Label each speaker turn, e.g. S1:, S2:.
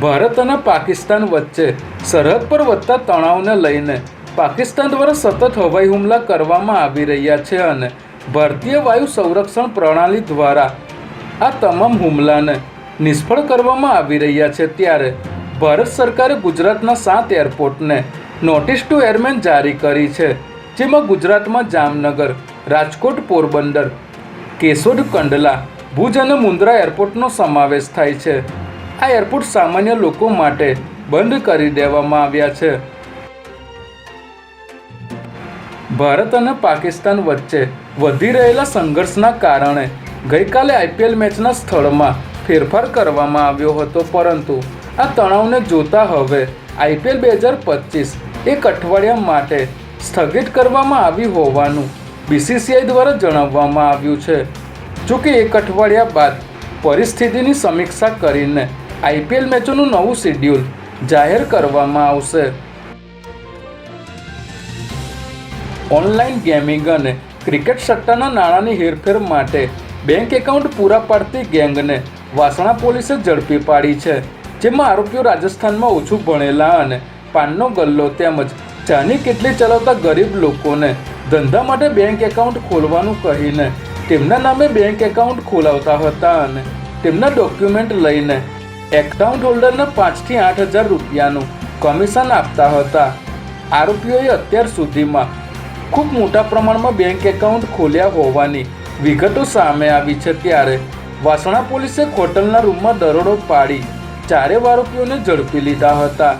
S1: ભારત અને પાકિસ્તાન વચ્ચે સરહદ પર વધતા તણાવને લઈને પાકિસ્તાન દ્વારા સતત હવાઈ હુમલા કરવામાં આવી રહ્યા છે અને ભારતીય વાયુ સંરક્ષણ પ્રણાલી દ્વારા આ તમામ હુમલાને નિષ્ફળ કરવામાં આવી રહ્યા છે. ત્યારે ભારત સરકારે ગુજરાતના સાત એરપોર્ટને નોટિસ ટુ એરમેન જારી કરી છે, જેમાં ગુજરાતમાં જામનગર, રાજકોટ, પોરબંદર, કેશોદ, કંડલા, ભુજ અને મુન્દ્રા એરપોર્ટનો સમાવેશ થાય છે. આ એરપોર્ટ સામાન્ય લોકો માટે બંધ કરી દેવામાં આવ્યા છે. ભારત અને પાકિસ્તાન વચ્ચે વધી રહેલા સંઘર્ષના કારણે ગઈકાલે આઈપીએલ મેચના સ્થળમાં ફેરફાર કરવામાં આવ્યો હતો, પરંતુ આ તણાવને જોતા હવે આઈપીએલ બે હજાર પચીસ એક અઠવાડિયા માટે સ્થગિત કરવામાં આવી હોવાનું બીસીસીઆઈ દ્વારા જણાવવામાં આવ્યું છે. જોકે એક અઠવાડિયા બાદ પરિસ્થિતિની સમીક્ષા કરીને આઈપીએલ મેચોનું નવું શેડ્યુલ જાહેર કરવામાં આવશે. ઓનલાઈન ગેમિંગ અને ક્રિકેટ સટ્ટાના નાણાંની હેરફેર માટે બેંક એકાઉન્ટ પૂરા પાડતી ગેંગને વાસણા પોલીસે ઝડપી પાડી છે, જેમાં આરોપીઓ રાજસ્થાનમાં ઓછું ભણેલા અને પાનનો ગલ્લો તેમજ ચાની કેટલી ચલાવતા ગરીબ લોકોને ધંધા માટે બેંક એકાઉન્ટ ખોલવાનું કહીને તેમના નામે બેંક એકાઉન્ટ ખોલાવતા હતા અને તેમના ડોક્યુમેન્ટ લઈને એકાઉન્ટ હોલ્ડરને પાંચથી આઠ હજાર રૂપિયાનું કમિશન આપતા હતા. આરોપીઓએ અત્યાર સુધીમાં ખૂબ મોટા પ્રમાણમાં બેંક એકાઉન્ટ ખોલ્યા હોવાની વિગતો સામે આવી છે ત્યારે વાસણા પોલીસે હોટલના રૂમમાં દરોડો પાડી ચારે આરોપીઓને ઝડપી લીધા હતા.